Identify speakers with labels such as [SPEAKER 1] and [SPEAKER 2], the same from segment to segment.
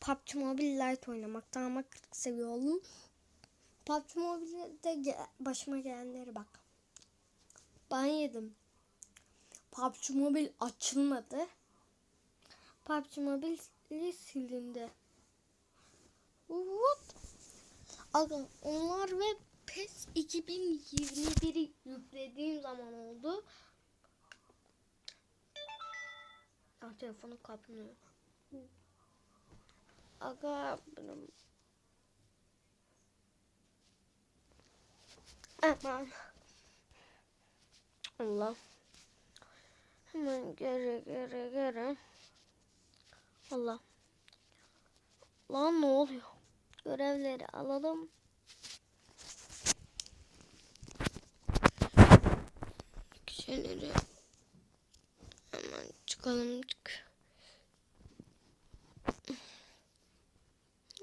[SPEAKER 1] PUBG Mobile Lite oynamaktan ama 40 seviyorum. PUBG Mobile'de ge- başıma gelenlere bak. Ben yedim. PUBG Mobile açılmadı. PUBG Mobile silindi. What? Aga onlar ve PES 2021'i yüklediğim zaman oldu. Ah telefonu kapanıyor. Aga benim. Aman. Allah. Hemen geri geri geri. Allah. Lan ne oluyor? Görevleri alalım. Şeyleri hemen çıkalım çık.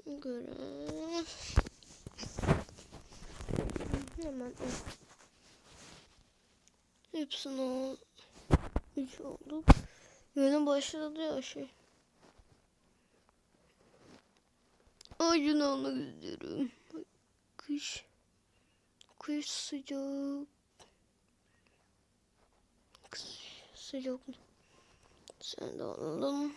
[SPEAKER 1] Görev. Hemen hepsini al. Üç oldu. Yeni başladı ya şey. Ağacını almak istiyorum. Kış. Kış sıcak. Kış sıcak. Sen de alalım.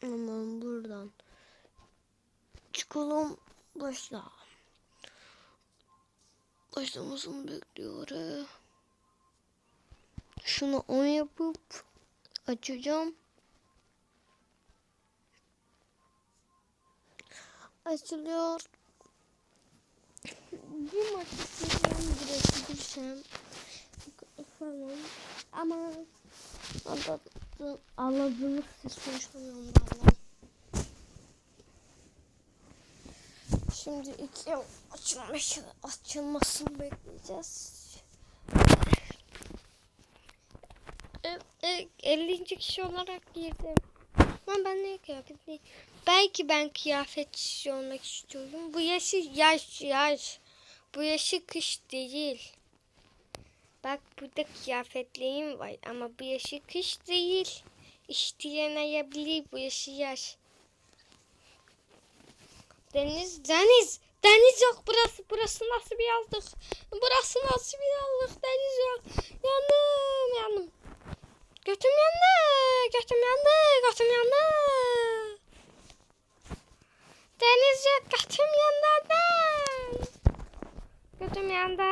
[SPEAKER 1] Hemen buradan çıkalım. Başla. Başlamasını bekliyorum. Şunu on yapıp açacağım. Açılıyor. Bir maç isteyeceğim bırakırsam falan. Ama anlattım. Anladığınız siz konuşamıyorum valla. Şimdi iki açılmış, açılmasını bekleyeceğiz. E, e, 50. kişi olarak girdim. Ama ben ne kıyafet. Belki ben kıyafetçi olmak istiyorum. Bu yaşı yaş yaş. Bu yaşı kış değil. Bak burada kıyafetlerim var ama bu yaşı kış değil. İsteyemeyebilir bu yaşı yaş. Deniz, deniz, deniz yok burası. Burası nasıl bir yazlık? Burası nasıl bir yazlık? Deniz yok. Yandım, yandım. Götüm yandı, götüm yandı, götüm yandı. Deniz yok, götüm yandı. Götüm yandı.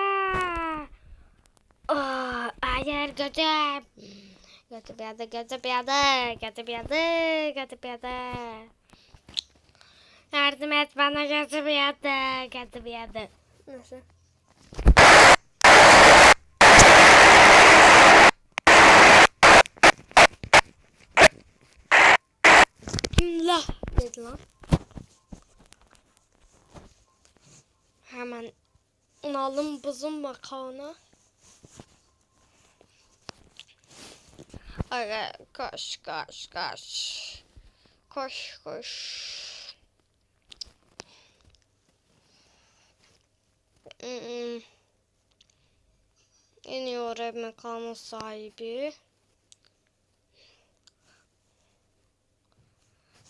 [SPEAKER 1] Oh, hayır götüm. Götüm yandı, götüm yandı, götüm yandı, götüm yandı. Yardım et bana götüm yandı, götüm yandı. Nasıl? La dedi lan. Hemen alalım buzun makarna. Aga koş koş koş. Koş koş. En iyi oraya mekanın sahibi.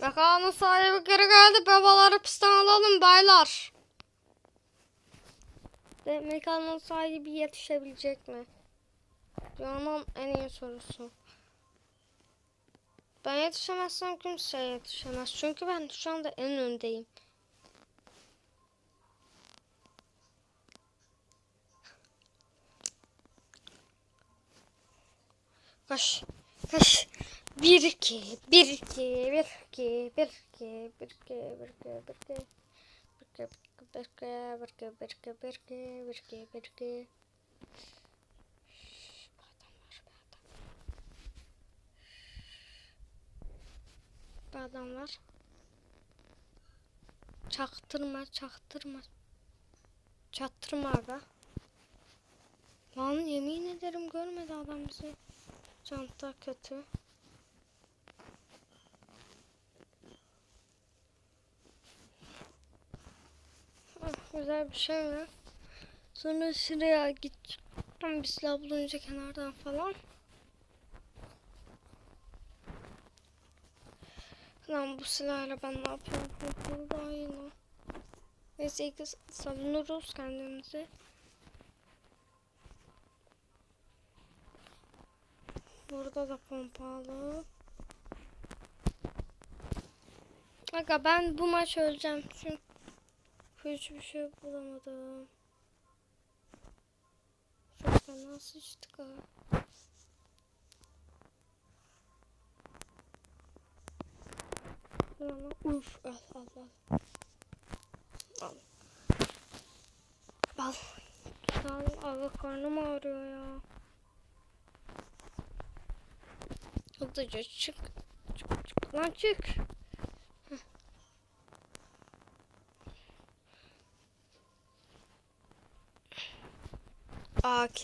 [SPEAKER 1] Mekanın sahibi geri geldi. Babaları pistten alalım baylar. De mekanın sahibi yetişebilecek mi? Dünyanın en iyi sorusu. Ben yetişemezsem kimse yetişemez. Çünkü ben şu anda en öndeyim. Koş. Koş. Bir iki, bir iki, bir iki, bir iki, bir iki, bir iki, bir iki. Bir iki, bir iki, bir iki, bir iki, bir iki, bir iki, bir iki. Şşş, bu adam var. Çaktırma, çaktırma. Çaktırma aga. Lan yemin ederim görmedi adam bizi. Çanta kötü. Ah, Güzel bir şey mi? Sonra şuraya. Tam bir silah bulunca kenardan falan. Lan bu silahla ben ne yapıyorum? Burada yine. Neyse ilk savunuruz kendimizi. Burada da pompalı. Aga ben bu maç öleceğim çünkü hiçbir şey bulamadım. Çok fena sıçtık ha. Lan, Uf al al al. Al. Al. Aga karnım ağrıyor ya. Hızlıca çık. Çık çık lan çık. Heh. AK.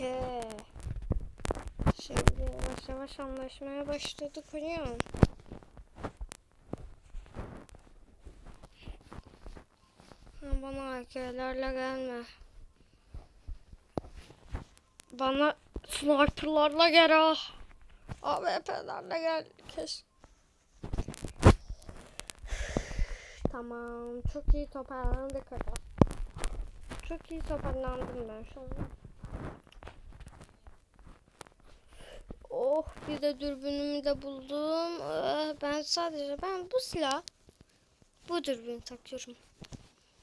[SPEAKER 1] Şimdi yavaş yavaş anlaşmaya başladık hocam. Bana AK'lerle gelme. Bana sniperlarla gel ah. AWP'lerle gel. Keş. Tamam. Çok iyi toparlandık aga. Çok iyi toparlandım ben şu an. Oh bir de dürbünümü de buldum. Eh, Ben sadece ben bu silah bu dürbün takıyorum.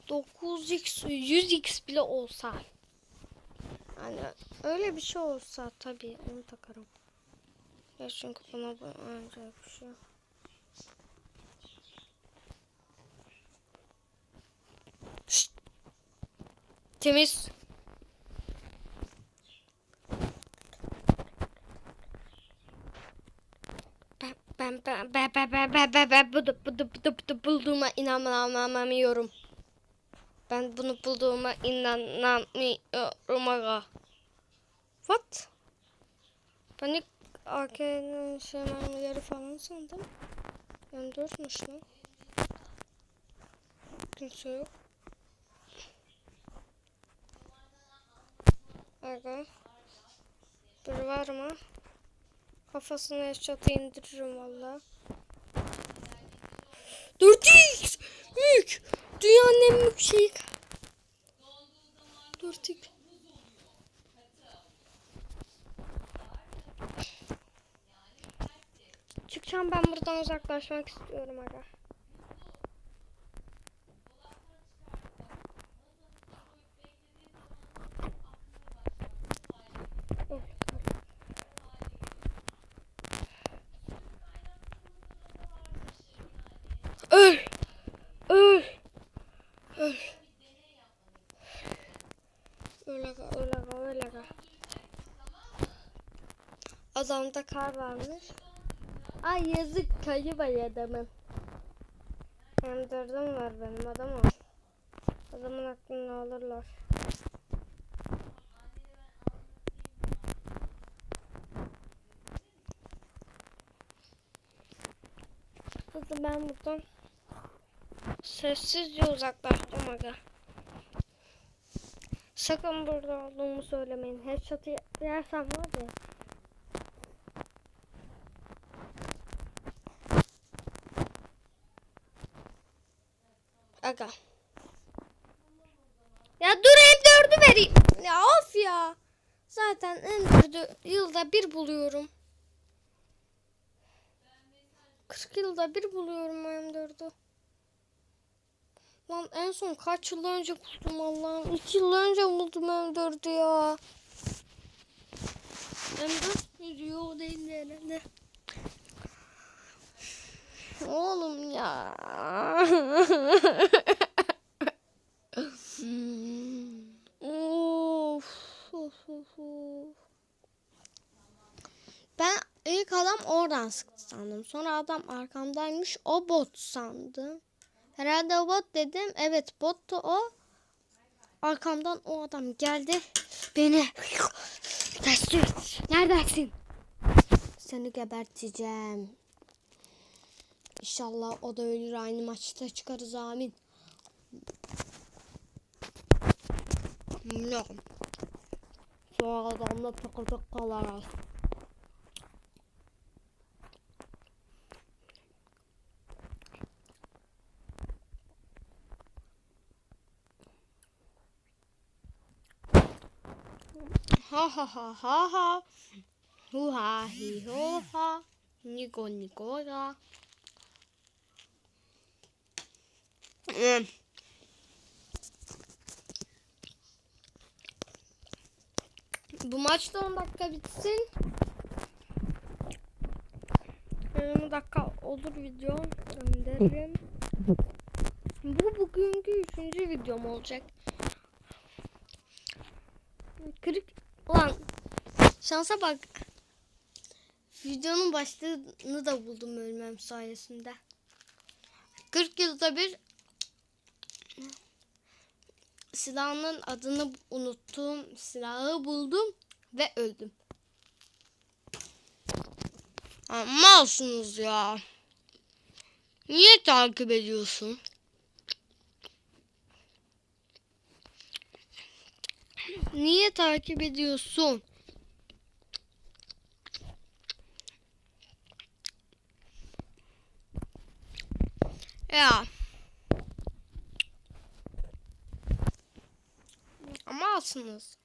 [SPEAKER 1] 9x 100x bile olsa. Yani öyle bir şey olsa tabii onu takarım. Ya çünkü buna bu ancak bir şey. Şşt. Temiz. Ben ben ben ben ben ben ben ben bunu bunu bunu bunu bulduğuma inanamıyorum. Ben bunu bulduğuma inanamıyorum aga. What? Ben ilk AK'nin şey mermileri falan sandım. Ben dörtmüş lan. Kimse yok. Aga. Biri var mı? Kafasını headshot'a indiririm valla. 4x! Büyük! Dünyanın en büyük şeyi. 4x. Çıkacağım ben buradan uzaklaşmak istiyorum aga. Öl! Öl! Öl! Öl aga. Adamda kar varmış. Ay yazık kayı var adamın. Hem dördüm var benim adamım. Adamın aklını alırlar. Hızlı ben buradan sessizce uzaklaştım aga. Sakın burada olduğumu söylemeyin. Headshot'ı yersem var ya. Aga. Ya dur M4'ü vereyim. Ya of ya. Zaten M4'ü yılda bir buluyorum. 40 yılda bir buluyorum M4'ü. Lan en son kaç yıl önce buldum Allah'ım. 2 yıl önce buldum M4'ü ya. M4 müydü? O değil de herhalde. Oğlum ya. of, of, of, of. Ben ilk adam oradan sıktı sandım. Sonra adam arkamdaymış. O bot sandım. Herhalde o bot dedim. Evet bottu o. Arkamdan o adam geldi. Beni. Neredesin? Seni geberteceğim. İnşallah o da ölür aynı maçta çıkarız amin. No. Sonra adamla takır takır kalarız. ha ha ha ha ha. Hu ha hi ho ha. Niko niko ra. Bu maç da 10 dakika bitsin. 20 dakika olur video gönderirim. Bu bugünkü üçüncü videom olacak. Kırık lan şansa bak. Videonun başlığını da buldum ölmem sayesinde. 40 yılda bir silahının adını unuttuğum silahı buldum ve öldüm. Malsınız ya. Niye takip ediyorsun? Niye takip ediyorsun? Ya. Alsınız.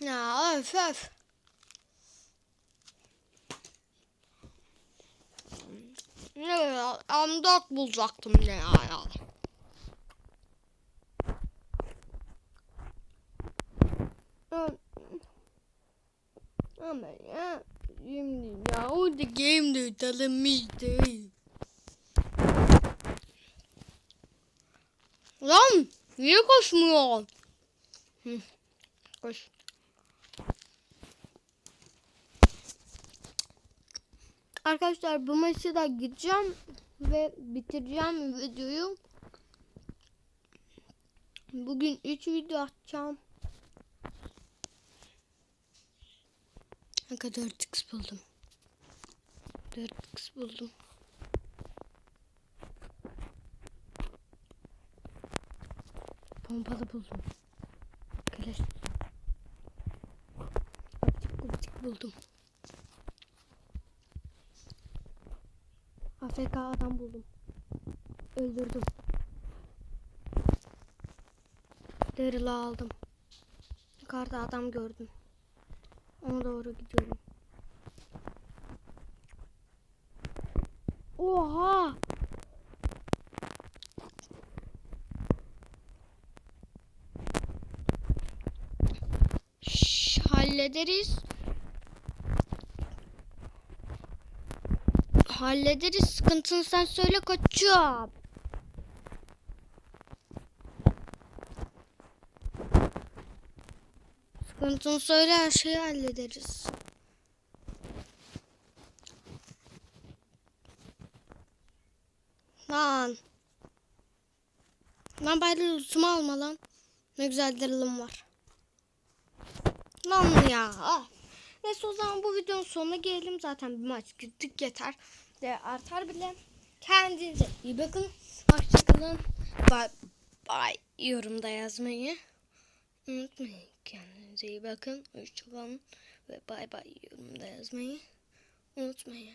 [SPEAKER 1] Ya öf öf. Ne ya? M4 bulacaktım ne ya ya. Ama ya şimdi ya o da game de tanımıştı. Lan niye koşmuyorsun? Hı, koş. Arkadaşlar bu maçı da gideceğim ve bitireceğim videoyu. Bugün 3 video atacağım. Kanka 4x buldum. 4x buldum. Pompalı buldum. Keleş. Optik optik buldum. AFK adam buldum. Öldürdüm. Daryl'ı aldım. Yukarıda adam gördüm. Ona doğru gidiyorum. Oha! Hallederiz. Hallederiz. Sıkıntını sen söyle koçum. Sıkıntını söyle her şeyi hallederiz. Lan. Lan bari lütfumu alma lan. Ne güzel darılım var. Lan ya. Ah. Neyse o zaman bu videonun sonuna gelelim. Zaten bir maç gittik yeter. De artar bile. Kendinize iyi bakın. Hoşçakalın. Bye bye. Yorumda yazmayı unutmayın. Kendinize iyi bakın. Hoşçakalın. Ve bay bay yorumda yazmayı unutmayın.